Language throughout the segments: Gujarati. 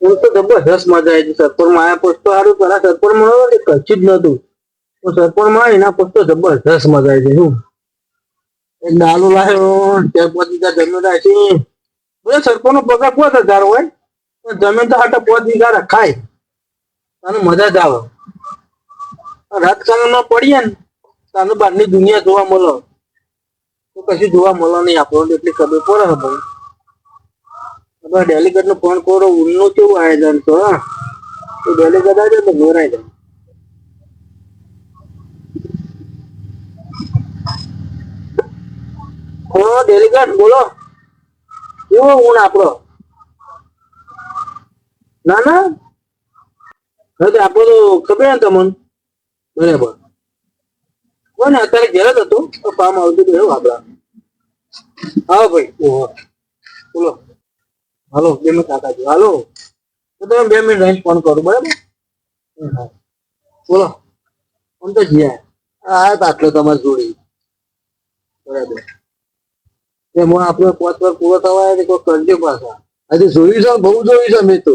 હું તો જબરદસ્ત મજા આવી હતી. સરપંચમાં આયા પોસ્ટ તો સારું પેલા સરપંચમાં કચ્છ જ નતું તો સરપંચમાં એના પોસ્ટ તો જબરદસ્ત મજા આવી શું એક દાલુ લાવ્યો ત્યાં પછી ત્યાં જમીન રાખી. બોલે સરપંચ નો પગાર પાંચ હજાર હોય? પણ જમીન તો હાટા પાંચ વીઘા રખાય. તને મજા જ આવે. રાજકારણમાં પડીએ ને, તને બહારની દુનિયા જોવા મળો. તો કશું જોવા મળે નહીં આપણને, એટલી ખબર પડે ભાઈ હવે ડેલિગેટનો ફોન કરો, ઊનનું કેવું આયોજન તો હા? તો ડેલિગેટ આવે તો ઘોરાઈ જાય હા ડેલિગેટ બોલો. કેવો ઊન આપણો? ના ના. હવે આપણો તો ખબર ને તમને? બરાબર. કોને અત્યારે ઘેર જ હતું. તો કામ આવતું હતું એવું આપડા હા, ભાઈ. ઓહો. બોલો. હાલો બે મિનિટ કાકાજી. હાલો. તો તમે બે મિનિટ રહીને ફોન કરો બરાબર? બોલો. ફોન તો જ્યાં આ તાટલો આટલો જોડે જોડી. બરાબર. એમાં આપણે પાંચ વાર પૂરો થવા આવે કોઈ કરજો પાછા. આજે જોયું છે બહુ જોયું છે મેં તો.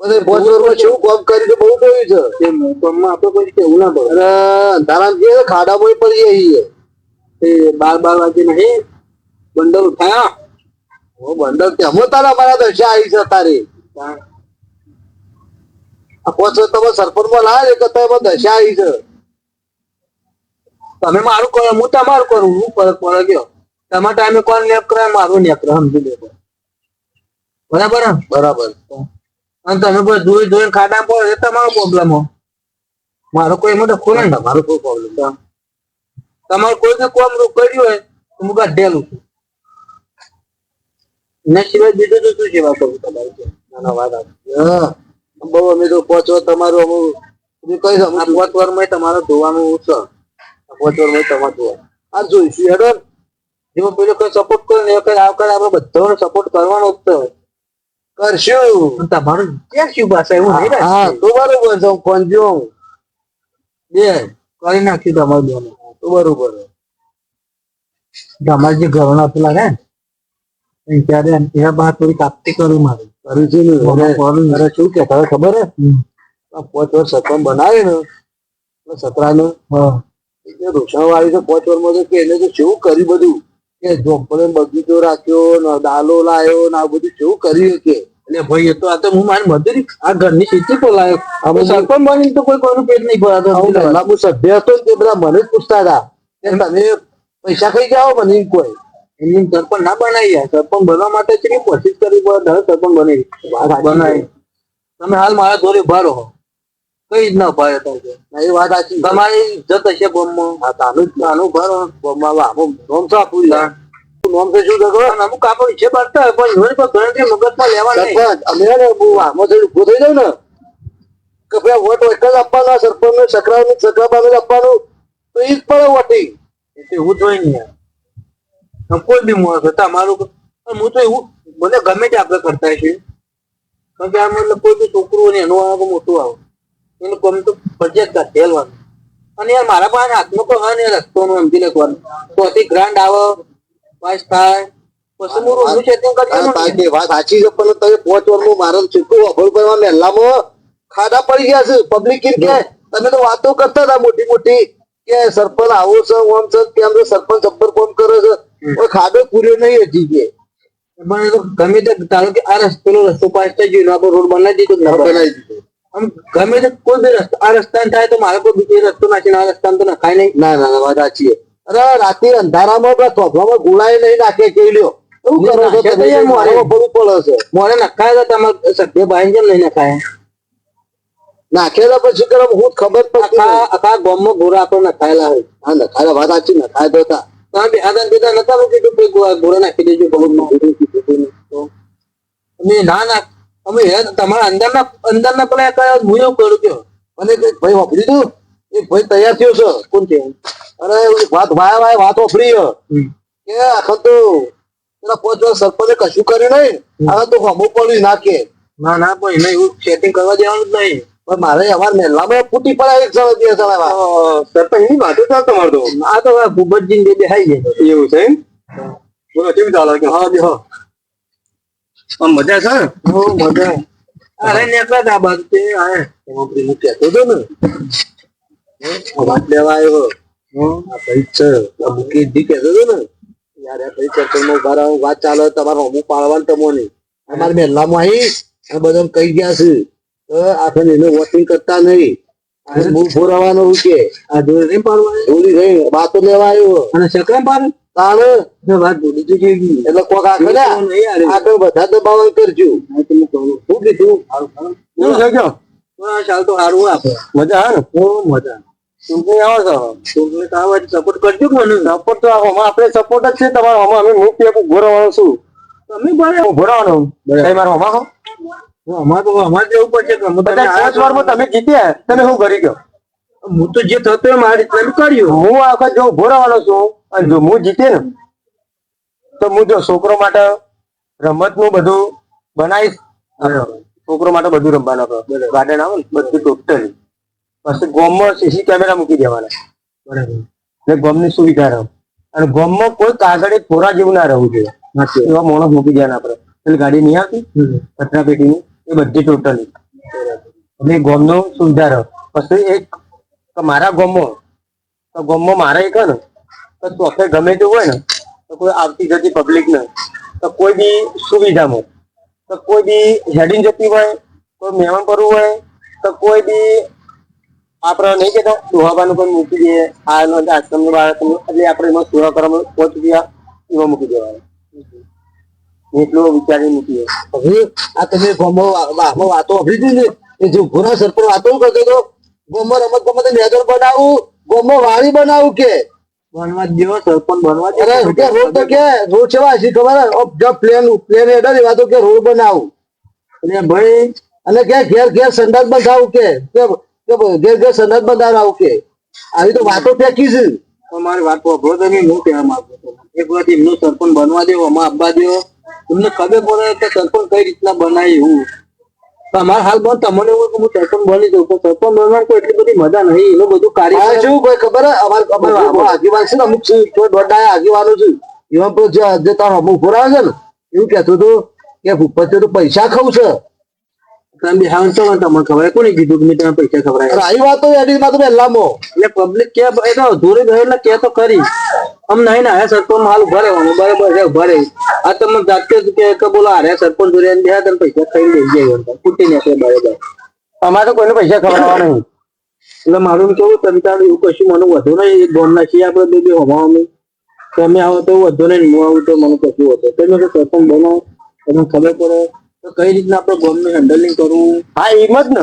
પછી પાંચ વર્ષમાં શું કામ કર્યું બહુ જોયું છે. તે મોકમમાં આપણે કોઈ કેવું ના પડે. અને અંધારા જે ખાડામાં પડી જઈએ એ બાર બાર વાગે નહીં બંડલ ઉઠાયા. હું બંડલ તેમાં તારા મારા દશા આવી છે તારી. આ પાંચ તમે સરપંચમાં લાવે કે એમાં દશા આવી છે. તમે મારું કરો હું તમારું કરું હું ફરક પડે ગયો તમારા ટાઈમે કોણ કરે મારું કરે સમજી લે. બરાબર? બરાબર. અને તમે કોઈ જોઈ જોઈને ખાડા પડો એ તમારો પ્રોબ્લેમ મારો કોઈ એમાં ડખો નહીં. મારો કોઈ પ્રોબ્લેમ તમારે કોઈ બી કોમ કર્યું હોય તો હું ગાઢેલું છું. એના સિવાય બીજું તો શું સેવા કરું તમારી? નાના વાત આ. હા. બહુ અમે તો પાંચ તમારું અમુક વારમાં તમારે ધોવાનું છે. પાંચ વારમાં તમારે ધોવાનું. આ જોઈશું હેડો. જેમાં પેલો કોઈ સપોર્ટ કરે ને કઈ આ કરે આપણે બધાને સપોર્ટ કરવાનો જ કરશું. તમારું ક્યાં શું ભાષા એવું નહીં હા. તો બરોબર છે હું બે કરી નાખ્યું તમારું બેનું. તો બરોબર તમારે જે ઘરોના પેલા ને ત્યારે એના બહાર થોડી કાપતી કરું મારે. કર્યું છે ને હવે અરે શું કે તારે ખબર હે? પાંચ વર્ષ સત્રમ બનાવે ને સતરાને. હા. રોશન વાળી તો પાંચ વર્ષમાં તો કે એને તો શું કર્યું બધું? કે ઝોપડે બગીચો રાખ્યો ને દાલો લાયો ને આ બધું શું કર્યું કે? એટલે ભાઈ એ તો આ તો હું મારી મજૂરી આ ઘરની સ્થિતિ તો લાયો. અમે અમે સરપંચ બની તો કોઈ કોઈનું પેટ નહીં ભરાતો હું સભ્ય હતો તે બધા મને જ પૂછતા હતા. કે તમે પૈસા ખાઈ જાઓ મને કોઈ? એમની સરપંચ ના બનાવી સરપંચ બનવા માટે છે કોશિશ કરવી પડે? ત્યારે સરપંચ બની બનાવી. તમે હાલ મારા જોડે ઊભા રહો. કઈ જ ના ભાઈ છે. એ વાત સાચી તમારી ઇજ્જત હશે હા તાનું જ નાનું ઊભા રહો. ગામમાં નોમ છે. નોમ તો શું થતો અમુક કાપડ છે બાંધતા હોય પણ જોડે પણ ગણતરી મગજમાં લેવા નહીં. અમે ને બહુ આમો થઈ ઊભો થઈ જાવ ને કે ભાઈ વોટ એક જ આપવાના સરપંચ ને સકરાનું સકરા જ આપવાનું તો ઈ જ પડે વોટિંગ. એટલે એવું જોઈ નહીં આમ કોઈ બી માણસ હતા મારું પણ હું તો એવું મને ગમે તે આપણે કરતા છીએ કારણ કે આ મતલબ કોઈ બી છોકરું ને એનું આવે મોટું આવે. એને કોમ તો ફરજિયાત ઢેલવાનું અને યાર મારા પાસે હાથમાં તો હા ને રસ્તો નું સમજી લેવાનું ત્યાંથી ગ્રાન્ડ આવે પાસ થાય. પછી હું રૂમનું setting કરી વાત સાચી છે પણ તમે પાંચ વર્ષમાં મારે ચૂકવું અભળ કરવા મહેલામાં ખાડા પડી ગયા છે પબ્લિક કે તમે તો વાતો કરતા હતા મોટી મોટી કે સરપંચ આવો છે ઓમ છે તેમ છે સરપંચ અબ્બર કોમ કરે છે. કોઈ ખાડો પૂર્યો નહીં હતી કે પણ તો ગમે તે ધારો કે આ રસ્તો રસ્તો પાસ થઈ ગયો આપણો રોડ બનાવી દીધો બનાવી. દીધો. આમ ગમે તે કોઈ બી રસ્તો આ રસ્તા થાય તો મારે કોઈ બીજો રસ્તો નાખીને આ રસ્તા તો નખાય નહીં. ના ના ના વાત સાચી છે. અરે રાતે અંધારામાં પેલા થોભલામાં ગોળાએ નહીં નાખે કે લ્યો. એવું કરો છો તમે યાર મારે. પડવું પડે છે. મોરે નખાય તો તમારે સભ્ય ભાઈ કેમ નહીં નખાય? નાખેલા પછી કરો હું ખબર પડતી આખા. આખા ગામમાં ગોરા આપણે નખાયેલા હોય. હા નખાયેલા વાત સાચી નખાય તો હતા બે આદાન પિતા નતા હું કીધું કોઈ ગોરા નાખી દેજો અમે ના ના હે તમારા અંદરના અંદરના પેલા કયા હું એવું કરું કયો મને ભાઈ વાપરી દઉં એ ભાઈ તૈયાર થયો છે. કોણ છે અરે વાત વાય વાય વાત વાપરી. કે આખો તો પેલા પાંચ સરપંચે કશું કર્યું નહીં. આ તો હમો પડ્યું નાખે. ના ના પણ એને એવું સેટિંગ કરવા દેવાનું જ નહીં. મારે અમારા મહેલામાં ફૂટી પડાય એક દિવસ વાર. સરપંચની વાતો ચાલ તમારે તો. આ તો ભૂપતજી ને દેખાઈ જાય. એવું છે બોલો કેવી ચાલે કે હા હા આમ મજા છે? ને હો મજા. અરે નીકળ્યા તા. તે આયા. એમાં પેલું કહેતો હતો ને. વાત લેવા આવ્યો. આ છે આ મુકેશજી કહેતો હતો ને. યાર આ ઊભા વાત ચાલે તમારે હમું પાડવાનું નહીં અમારે મહેલામાં આવી અને બધા કહી ગયા છે તો આપણે એને વોટિંગ કરતા નહીં. આ હું ફોરવાનો કે આ જોડે નહીં પાડવાની વાતો લેવા આવ્યો. અને સકરામ પાડે? તાણે. વાત ભૂલી તો ગઈ ગઈ. એટલે કોક આગળ આગળ બધા દબાવન કરજો. શું કીધું. શું છે કયો? ચાલ તો સારું આપે. મજા હા ને? બહુ મજા ચૂંટણી આવે છે ચૂંટણી આવે સપોર્ટ કરજો મને? સપોર્ટ તો આપણે સપોર્ટ જ છે તમારો. અમે હું પેક ઘોરવાનો છું તમે ભલે હું ઘોરવાનો કઈ મારો આમાં હો અમારે તો અમારે જવું પડશે કે અમે તમે બધા પાંચ વારમાં તમે જીત્યા તમે શું કરી ગયો? હું તો જે થતો કર્યું હું આખા જો ઘોરવાનો છું અને જો હું જીતે ને તો હું જો છોકરો માટે રમતનું બધું બનાવીશ છોકરો માટે બધું રમવાનું ગાર્ડન આવે ને બધું ટોટલી પછી ગોમમાં સીસી કેમેરા મૂકી દેવાના. બરાબર. એટલે ગોમની સુવિધા રહે. અને ગોમમાં કોઈ કાગળ ખોરા જેવું ના રહેવું જોઈએ. એવા માણસ મૂકી દેવાના આપણે. એટલે ગાડી નહીં આવતી. કચરા પેટીની એ બધી ટોટલી. એટલે ગોમનો સુવિધા રહે પછી એક મારા ગોમમાં તો ગોમમાં મારા એક ને, તો ચોથે ગમે તે હોય ને, તો કોઈ આવતી જતી પબ્લિક ને, તો કોઈ બી સુવિધામાં. તો કોઈ બી હેડિંગ જતી હોય, કોઈ મહેમાન કરવું હોય, તો કોઈ બી આપણે નહીં કહેતા, દોહાબાનું પણ મૂકી દઈએ. આ આશ્રમનું બાળક એટલે આપણે એમાં સેવા કરવામાં પહોંચી ગયા, એમાં મૂકી દેવાના. એટલું વિચારી મૂકીએ હવે આ તમે ગામમાં વાતો હતી ને એ જે ભૂરા સરપંચ વાતો કરતો તો ગોમો રમત ગમત નેદર બનાવું? ગોમો વાળી બનાવું કે? બનવા દેવો સરપંચ બનવા કે રોડ તો કે રોડ છે ખબર જો પ્લેન પ્લેન હેડર એ વાતો કે રોડ બનાવું. અને ભાઈ. અને કે ઘેર ઘેર સંડાસ બંધાવું કે? ઘેર ઘેર સંડાસ બંધાવડાવું કે? આવી તો વાતો ફેંકી છે. તમારી વાત વાપરો તો નહીં હું કહેવા માંગુ છું. એક વાર એમનું સરપંચ બનવા દેવો અમા આપવા દેવો. એમને ખબર પડે કે સરપંચ કઈ રીતના બનાય એવું? તમારા હાલ બંધ તમને એવું હું સરપંચ બની જાઉં પણ સરપંચ બનવાની કોઈ એટલી બધી મજા નહીં એનું બધું કાર્ય શું કોઈ ખબર અમાર આગેવાન છે ને અમુક કોઈ આગેવાનો છે. એવા જે તારો અમુક આવે છે ને એવું કહેતું હતું કે ભૂપત તો પૈસા ખાવ છે. તમે બિહાર છો તમને ખબર કોને કીધું કે મેં તમે પૈસા ખવડાવ્યા અરે આવી વાતો એડીમાં તો પહેલામાં એટલે પબ્લિક કે એ તો ધોરે ગયો એટલે કે તો કરી આમ નહીં ને સરપંચ હાલ ઊભા રહેવાનું બરાબર છે ઊભા રહી આ તમે જાતે જ કે કે બોલો આ સરપંચ જોડે બે તને પૈસા ખાઈ લઈ જાય એમ. ફૂટી નાખે બરાબર અમારે તો કોઈને પૈસા ખવડાવવા નહીં. એટલે મારું કેવું તમે તાર એવું કશું મને વધુ નહીં. એક ગોળ છીએ આપણે બે બે હોવાનું તમે આવો તો વધુ નહીં હું આવું તો મને કશું હતું તમે તો સરપંચ બનો તમને ખબર પડે. તો કઈ રીતના આપણે ગોમનું હેન્ડલિંગ કરવું? હા એમ જ ને.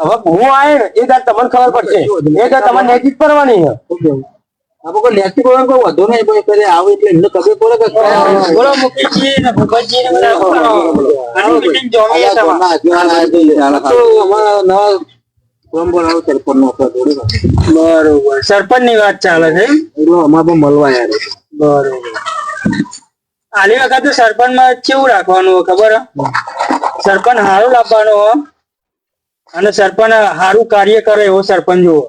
હવે હું આય ને એ તાર તમને ખબર પડશે. એ તો તમારે નૈતિક કરવાની છે. આપણે કોઈ વધુ નહીં પણ કરે આવે એટલે એમને ખબર પડે કે બોલો ને ને બધા છે અમારા નવા બનાવો સરપંચ નો આપણા જોડે બરોબર. સરપંચની વાત ચાલે છે એટલે અમારે પણ મળવા યાર બરોબર. આની વખતે સરપંચમાં કેવું રાખવાનું ખબર? સરપંચ હારું લાવવાનો અને સરપંચ સારું કાર્ય કરે એવો સરપંચ જુઓ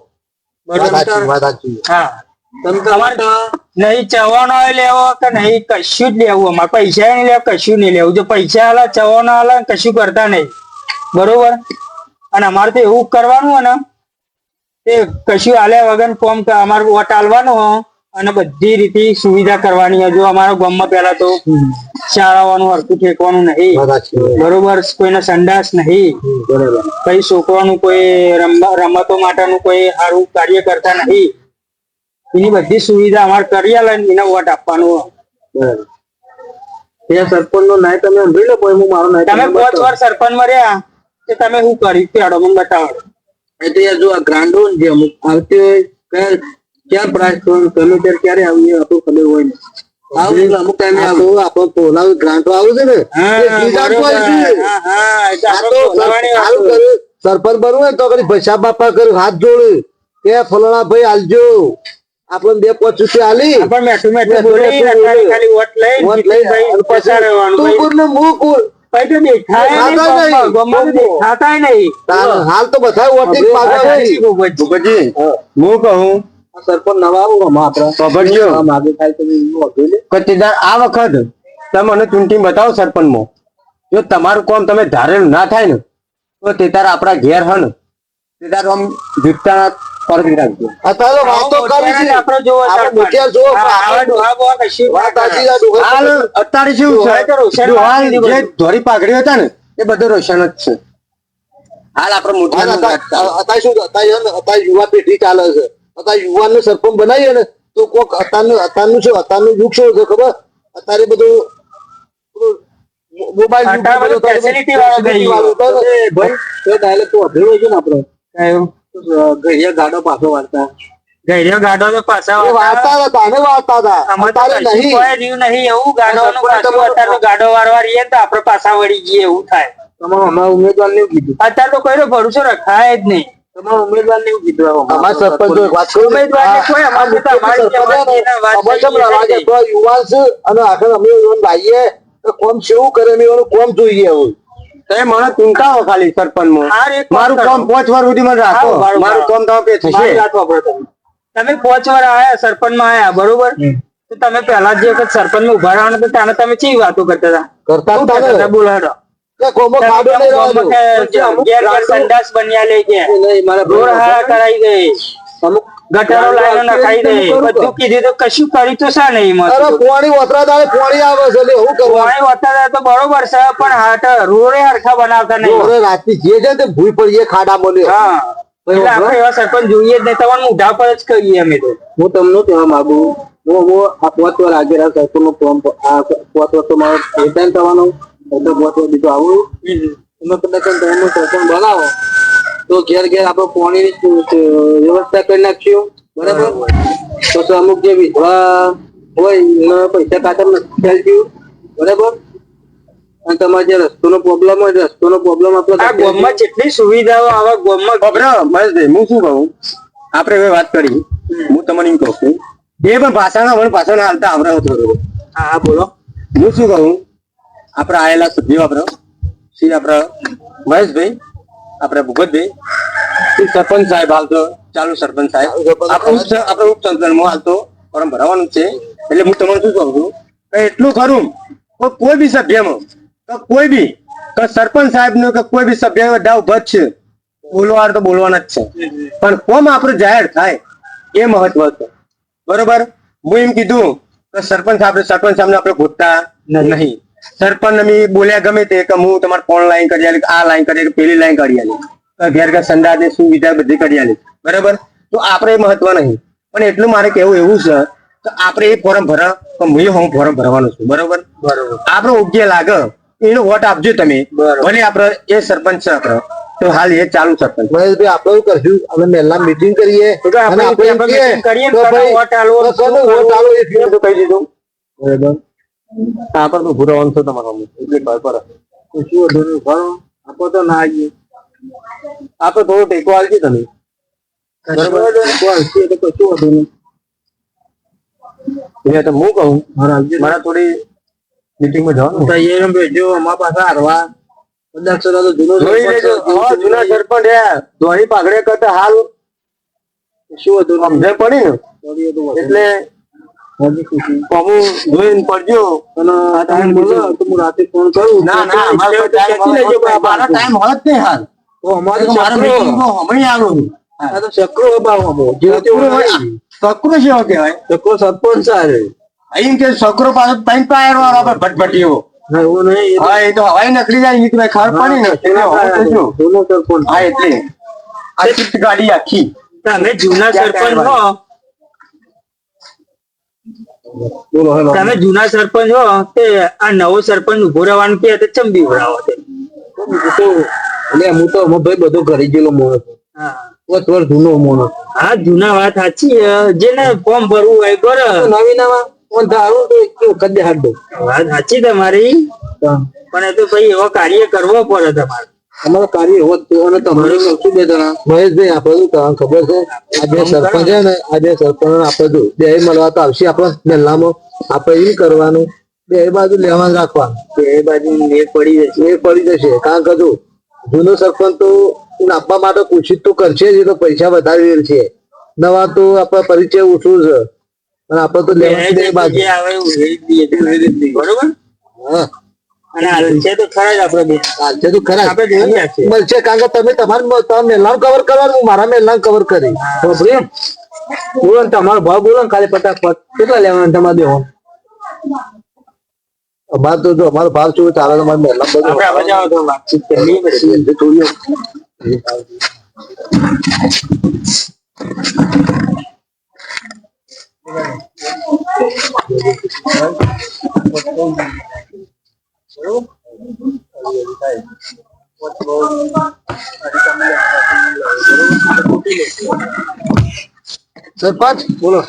બરોબર? હા. તમે તો તમારે નહીં ચવાનો લેવો કે નહીં કશું જ લેવું અમારે પૈસા નહીં લેવા કશું નહીં લેવું. જો પૈસા આલે ચવાનો આલે કશું કરતા નહીં. બરોબર? અને અમારે તો એવું કરવાનું હોય ને. તે કશું આલ્યા વગર ફોર્મ અમારે વોટ હાલવાનું હોય. અને બધી રીતે સુવિધા કરવાની હજુ અમારા ગામમાં પેલા તો શાળાઓનું હરકું ઠેકવાનું નહીં. બરોબર કોઈને સંડાસ નહીં. બરાબર. કઈ છોકરાનું કોઈ રમતો માટેનું કોઈ સારું કાર્ય કરતા નહીં. એની બધી સુવિધા અમારે કરી આલે ને એને વોટ આપવાનું. સરપંચ નો નાય તમે સાંભળી લો કોઈ હું મારો નાય તમે પાંચ વાર સરપંચ મર્યા રહ્યા તે તમે શું કર્યું પેડો મને બતાવો. એટલે જો આ ગ્રાન્ડો જે અમુક આવતી હોય કયા પ્રાઇસ તમે ત્યારે ક્યારે આવીએ આપણું ખબર હોય ને. અમુક ટાઈમે આવું. આપણો પોલાવ ગ્રાન્ટો આવે છે ને. સરપંચ બનવું હોય તો પૈસા બાપા કર્યું હાથ જોડે. કે ફલાણા ભાઈ આલજો આપણને બે પાંચ રૂપિયા આલી. હાલ તો બધા. હું કહું સરપંચ નવા આવું ખબરજો માગે થાય તો. કતીદાર આ વખત તમે મને ચૂંટણી બતાવો સરપંચમાં. જો તમારું કામ તમે ધારેલું ના થાય ને તો તે તાર આપણા ઘેર હન. તે તાર આમ જીવતા પરથી રાખજો. અત્યારે વાતો કરી છે. આપણે વાત હાલ અત્યારે શું છે? જે ધોરી પાઘડી હતા ને એ બધું રોશન જ છે. હાલ આપણે હાલ અત્યારે અત્યારે શું અત્યારે અત્યારે યુવા પેઢી ચાલે છે. અત્યારે યુવાનને સરપંચ બનાવીએ ને તો કોક અત્યારનું અત્યારનું છે અત્યારનું યુગ શું છે ખબર? અત્યારે બધું મોબાઈલ facility વાળું ને. ડાયલેક્ટ તો અધેરો છે ને આપણે. ઘડિયા ગાડો પાછો વાળતા. ગઈઢિયો ગાડો તો પાછા એ હતા વાર્તા હતા. નહીં. કોઈ નહીં એવું ગાડોનું સરપંચ પાછું અત્યારે ગાડો વારવા રહીએ ને તો આપણે પાછા વળી જઈએ એવું થાય. તમારા હમણાં ઉમેદવાર ને કીધું. અત્યારે તો કોઈનો ભરોસો રખાય જ નહીં. તમારા ઉમેદવાર એવું કીધું અમારા સરપંચ વાત કરું. ઉમેદવારને કોઈ અમારે તો અમારી જવાબદારીની વાત અમારે કેમ થઈ ગઈ લાગે? નથી. તો યુવાન છે અને આખરે અમે યુવાન લાવીએ તો કોમ કેવું કરે અમે એનું કોમ જોઈએ હવે તમે મને ચિંતાઓ ખાલી સરપંચમાં હાર એક મારું કરો. કામ પાંચ વાર સુધી મને રાખો. મારું કામ. તમે પે થશે તમે તમે પાંચ વાર આયા સરપંચમાં આયા બરોબર? તો તમે પહેલા જે વખત સરપંચમાં ઊભા રહ્યા હતા ત્યારે તમે ચી વાતો કરતા હતા? કરતા શું કોમો ખાડો નહીં ગામમાં રહેવાનું. કે ઘેર ઘેર સંડાસ બન્યા લઈ ગયા નહીં મારા રોડ હારા કરાઈ ગઈ. અમુક ગટરો લાઈનો નખાઈ હું બધું કીધું તો કશું કર્યું તો શા નહીં? અરે પોણી પોણી આવે છે એટલે પાણી તો બરોબર છે પણ હાટ રોડે હરખા બનાવતા નહીં. અરે રાતની જે છે તે ભૂઈ પડીએ ખાડા બોલે હા. એટલે આપણે એવા સરપંચ જોઈએ જ નહીં તમારે મોઢા પર જ કરીએ અમે તો. હું તમને કહેવા માંગુ? હું હું આ પોત વાર આજે આ સરપંચ નો ફોર્મ આ પાંચ વાર તો મારો રિટાયર થવાનો એટલે પાંચ વાર બીજું આવું તમે કદાચ તમે સરપંચ બનાવો તો ઘેર ઘેર આપણે પાણીની વ્યવસ્થા કરી નાખશું. બરાબર? તો અમુક જે વિધવા હોય એના પૈસા ખાતર નથી ચાલતું બરાબર? અને તમારે જે રસ્તોનો પ્રોબ્લેમ હોય રસ્તો રસ્તોનો પ્રોબ્લેમ આ આપણે જેટલી સુવિધાઓ આવા ગોમમાં બબરો, મહેશભાઈ હું શું કહું? આપણે હવે વાત કરી. હું તમને એમ કહું છું. એ પણ ભાષાના પણ ભાષાના હાલતા આવડે થોડું હા હા, બોલો. હું શું કહું? આપણે આયેલા સભ્યો આપણા શ્રી આપણા મહેશભાઈ આપણે ભૂપતભાઈ. શ્રી સરપંચ સાહેબ હાલતો ચાલુ સરપંચ સાહેબ. આપણે ઉપ આપણે ઉપસરપંચમાં હાલતો ફોર્મ ભરાવાનું છે. એટલે હું તમને શું કહું છું કે એટલું ખરું કે કોઈ બી સભ્યમાં કે કોઈ બી કે સરપંચ સાહેબનું કે કોઈ બી સભ્ય બધા ઊભા છે બોલવા તો બોલવાના જ છે. પણ કોમ આપણે જાહેર થાય એ મહત્વ છે. બરોબર? હું એમ કીધું કે સરપંચ આપણે સરપંચ સામે આપણે ગોતતા નહીં. સરપંચ અમે બોલ્યા ગમે તે કે હું તમારે ફોન લાઈન કરી આલી આ લાઈન કરી પેલી લાઈન કરી આલી. ઘેર ઘેર સંદાજની સુવિધા બધી કરી આલી. બરાબર? તો આપણે મહત્વ નહીં. પણ એટલું મારે કેવું એવું છે તો આપણે એ ફોર્મ ભરા તો હું હું ફોર્મ ભરવાનું છું. બરોબર? બરોબર. આપણે યોગ્ય લાગે એનો વોટ આપજો તમે. ભલે આપણે એ સરપંચ છે આપણે તો હાલ એ ચાલુ સરપંચ. મહેશભાઈ આપણે કરશું અમે મહેલા મીટિંગ કરીએ. અને આપણે કરીએ તો ભાઈ, વોટ શું વોટ આલો એ કહી દીધું. બરાબર. આ તો ભૂરો છે તમારો એટલે ભર પર શું વધુ નહીં આપો તો ના આવીએ. આપણે થોડો ટેકો આવશે તમે. હું કહું મારા મારા થોડી મિટિંગમાં જવાનું. ભેજો અમારા પાસે હારવા. જૂનો સરપંચ ધોળી પાઘડે કરતા હાલ. શું હતું? સમજણ પડી ને. એટલે હજી ખુશી. જોઈને પડજો. અને ટાઈમ બોલો તો હું રાતે ફોન કરું. ના ના અમારો ટાઈમ લેજો ભાઈ ટાઈમ હોય નહીં હાલ. તો અમારે તો મારા ચક્રો. મીટિંગમાં હમણાં આ તો ચક્રો અભાવ અમો જે હોય કહેવાય. ચક્રો સરપંચ સારે અહીં કે છોકરો પાછો ત્રણ પાયર વાળો આપણે ભટભટીઓ. એવું નહીં હા એ તો હવાઈ નકલી જાય એ તો ખબર પડી ને. સરપંચ. હા એટલે. આ ગાડી આખી. તમે જૂના સરપંચ હો. તમે જૂના સરપંચ હો તે આ નવો સરપંચ ઊભો રહેવાનું કે તે ચમ બીવડાવો તે? એટલે હું તો અમે ભાઈ બધો ઘરે ગયેલો વર્ષ વર્ષ જૂનો મોડો હા જૂના વાત સાચી છે. જેને ફોર્મ ભરવું હોય ભર. નવી નવા હું ધારું તો એક વખત દે હાથ દઉં વાત સાચી તમારી. પણ એ તો ભાઈ એવો કાર્ય કરવો પડે તમારે. અમારો કાર્ય હોત તો છે અને તમારે કરશું બે જણા. મહેશભાઈ આપણે શું ખબર છે? આ બે સરપંચ છે ને આ બે સરપંચ આપણે જો બે મળવા તો આવશે આપણે મહેલામાં. આપણે એ કરવાનું. બે બાજુ લેવાનું રાખવાનું. એ બાજુ મેળ પડી જશે. એ પડી જશે. કારણ કે જો જૂનો સરપંચ તો આપવા માટે કોશિશ તો કરશે જ તો પૈસા વધારી છે. નવા તો આપણે પરિચય ઓછું છે. અને આપણે તો લેવાનું બે બાજુ. આવે. બરોબર? હા. અને હાલશે તો ખરા જ આપણે બે. હાલશે તો ખરા. આપણે જોઈ છે. મળશે કારણ કે તમે તમારા તમે મેલાનું કવર કરવાનું મારા મેલાનું કવર કરી. તો બોલો ને તમારો ભાવ બોલો ને ખાલી ફટાફટ કેટલા લેવાના તમારે દેવો? અમારે તો જો અમારો ભાવ શું ચાલે તમારે મેલા બધું. આપણે હવે તો વાતચીત કરીએ પછી થોડી સરપંચ બોલો.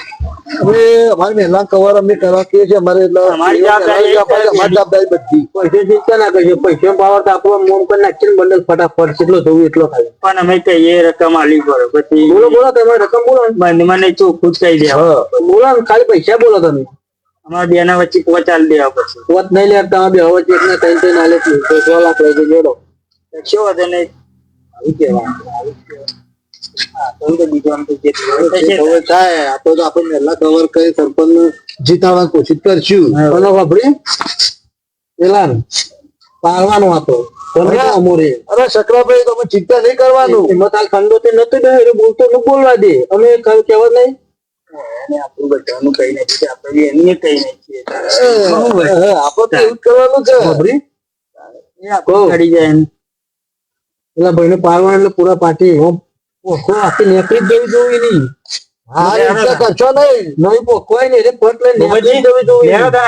અમે અમારે મહેલા કવર અમે કરવા કે છે અમારે અમારી જવાબદારી બધી. પૈસા ચિંતા ના કરજો પૈસા પાવર તો આપણો મોમ કરી નાખીને બંડલ ફટાફટ જેટલો થવું એટલો ખાલી. પણ અમે કહીએ રકમ આલી કરો પછી બોલો બોલો તમે રકમ બોલો ને. બંધમાં નહીં ચોખ્ખું જ કહી દે હા. બોલો ખાલી પૈસા બોલો તમે. અમારા બે ના વચ્ચે પચાસ દેવા પછી વત નહીં લે તમે બે વચ્ચે એક ને ત્રણ ત્રણ આલે છે. તો સો લાખ લઈ જજો જોડો શું વધે નહીં આવી કેવા જીતાડવાની કોશિશ કરશું. પેલા પાડવાનું હતો અરે શકરાભાઈ તમે ચિંતા નહીં કરવાનું. ખંડો તે નથી બોલતો ન બોલવા દે. અમે કહેવા નહીં. બધાનું કઈ નથી આપણે એમને કઈ નથી. આપણે એવું કરવાનું છે. કરી જાય ને. પેલા ભાઈને પાડવાનું એટલે પૂરા પાટી. પોખો આખી નેકળી જ જવી જોવી નહીં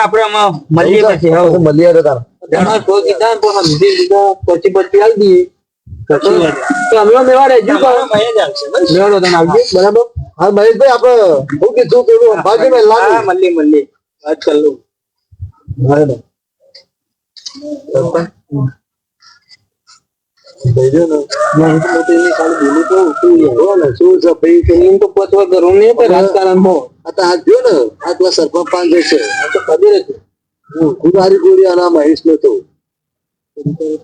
આપણે મળીએ પછી. ને પછી પછી દઈએ. તો અમે મેવા રહેજો. મેળો તને આવજે. બરાબર? હા મહેશભાઈ આપણે શું કીધું પેલું અંબાજી હા, મહેલા મળીએ મળીએ વાત કર લઉં બરાબર. નહીં તો મોટી એની ખાલી બોલી તો તું એવો ને તો. પછી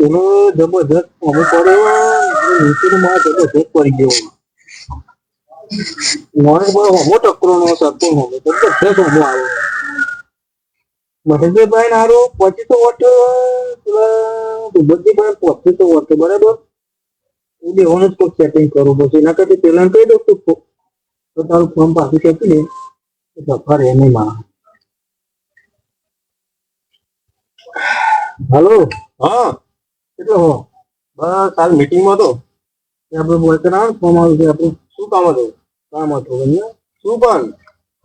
એનો જબરજસ્ત પડ્યો નીચેનું માં પડી ગયો મને બહુ હમો ટકરો નો સરપંચ હમો જબરજસ્ત હમો આવ્યો મહેન્દ્રભાઈ નારો પચીસ તો વોટ પેલા ભૂપતજીભાઈ પચીસ તો વોટ, બરાબર? એ જ કોઈ સેટિંગ કરવું પડશે એના કરતા પેલા કહી દઉં તો તો તારું ફોર્મ પાછું ખેંચી દે તો સફર એ નહીં હાલો? હા. કેટલો હો બસ હાલ મીટિંગમાં તો. આપણે બોલ કરાવ ફોર્મ આવ્યું છે આપણું શું કામ હતું? કામ હતું અહીંયા શું પણ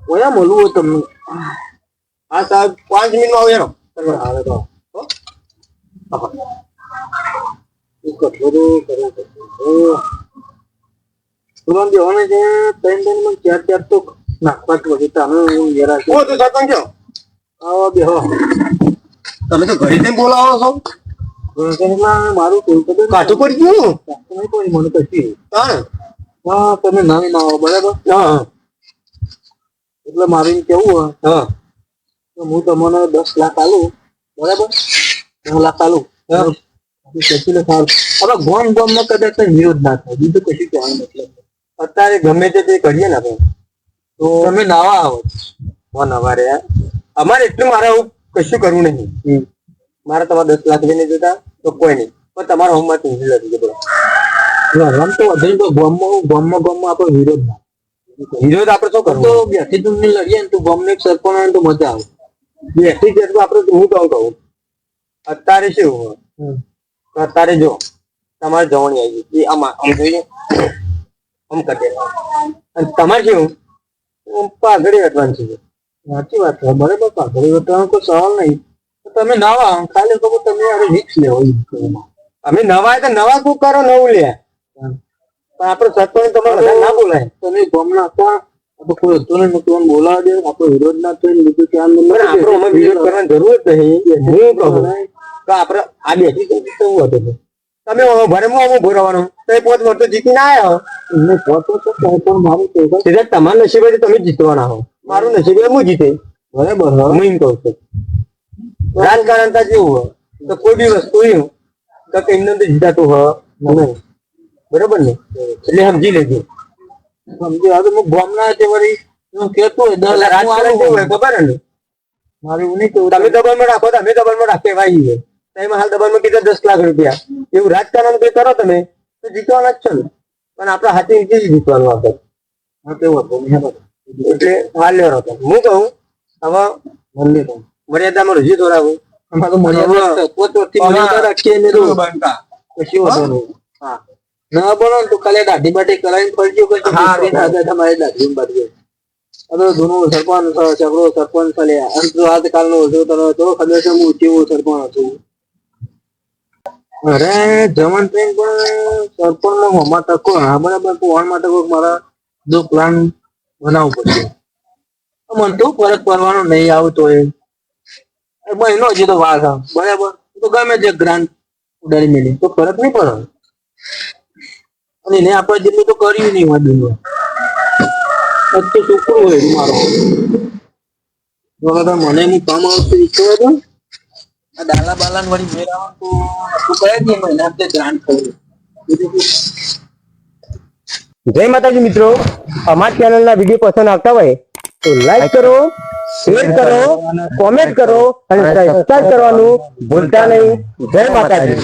ઓયા મળવું હોય તમને? હા સાહેબ પાંચ મિનિટમાં આવો યાર આવે તો. હો? એ કઠોરો કરો કઠોરો. છે. ત્રણ ત્રણમાં ચાર ચાર તો નાખવા જ પછી તમે હું જરા ઓ તું સરપંચ છો આવો બેહો તમે તો ઘરે જઈને બોલાવો છો. મારું ખબર કાઠું પડી ગયું? નહીં પડી મને કશી હા તમે નામ ના આવો બરાબર? હા એટલે મારે કેવું હા. હું તમને દસ લાખ આલું બરાબર? નવ લાખ આલું. સારું. હવે ગોમ ગોમમાં કદાચ વિરોધ ના થાય. બીજું કશું કહેવાનું મતલબ અત્યારે ગમે તે તે કરીએ ને આપણે તો તમે નાવા આવો. ફોન અમારે. અમારે એટલું મારે આવું કશું કરવું નહીં. મારે તમારે દસ લાખ લઈને જતા તો કોઈ નહીં. પણ તમારા હોમમાં તું નથી બોલો રમ તો વધે તો ગોમમાં ગોમમાં ગોમમાં આપણો વિરોધ ના. વિરોધ આપણે શું કરવું? તો બેઠી તું લડીએ ને તું ગોમને હોય તો મજા આવે. બેઠી જેટલું આપણે હું કહું કહું? અત્યારે શું હોય? અત્યારે જો તમારે જવાની આવી ગઈ. આમાં આમ જોઈએ આમ કરી દેવાનું. અને તમારે કેવું? પાઘડી વેટવાનું છે. સાચી વાત છે. બરાબર પાઘડી વેટવાનો કોઈ સવાલ નહીં. તો તમે નવા ખાલી કહું તમે અરે રિક્સ લેવો અમે નવા તો નવા શું કરો? નવું લે. પણ આપણે સરપંચ તમારે ના બોલાય. તમે ગોમના હતા. આપણે કોઈ હતું તમને બોલાવા દે. આપણો વિરોધ ના થાય ને બીજું આપણો અમે વિરોધ કરવાની જરૂર જ નહીં. હું કહું. તો આપણે આ બેઠી જતી તો શું હતું તમે ભરે હું ભરવાનું? તો એ પોત વર્ષો જીતીને આવ્યા હો. પોતો તો પણ મારું સીધા તમારા નસીબે તમે જીતવાના હો. મારું નસીબે હું જીતે. બરાબર હા. હું એમ કહું છું. રાજકારણ તા જેવું હોય તો કોઈ બી વસ્તુ એમ તો એમને અંદર જીતાતું હોય. નહીં બરોબર ને? એટલે સમજી લેજો. સમજી આવે હું ગામના છે વળી હું કહેતો હોય રાજકારણ કેવું હોય. ખબર ને? મારે એવું નહીં કેવું તમે દબાણમાં રાખો તો અમે દબાણમાં રાખે ભાઈ તમે હાલ દબાણમાં કીધા દસ લાખ રૂપિયા. એવું રાજકારણ કઈ કરો તમે તો જીતવાના જ છો ને. પણ આપણા હાથે નીચે જ જીતવાનું આપણે? હા, તેવું હતું. એટલે હાલ હતો. હું કહું હવે મર્યાદામાં રજૂ દોરાવું ને ને તો ખાલી દાઢી બાઢી કરાવીને ફરજો તમારે દાઢી જૂનું સરપંચ છે, સરપંચ છે અંત આજકાલનો ઓછો તને તો ખબર છે હું કેવો સરપંચ હતું અરે જવાન ટ્રેન પણ સરપણમાં હોમાં ટકો હા, બરાબર માટે કોઈક મારા જો પ્લાન બનાવવો પડશે. મને તો ફરક પડવાનો નહીં આવતો એ મહિનો હજી તો વાર છે બરાબર. તો ગમે તે ગ્રાન્ટ ઉડાડી મેલી તો ફરક નહીં પડે. અને એને આપણે જેટલું તો કર્યું નહીં આજ તો છોકરો હોય મારો. મને હું કામ આવતું ઈચ્છવા દઉં આ ડાલા બાલા વળી મેળવવાનું તો તું કહે ને મહિના તે ગ્રાન્ટ કર્યું. જય માતાજી મિત્રો. અમારા ચેનલના વીડિયો પસંદ આવતા હોય તો લાઈક કરો શેર કરો કોમેન્ટ કરો અને સબસ્ક્રાઇબ કરવાનું ભૂલતા નહીં. જય માતાજી.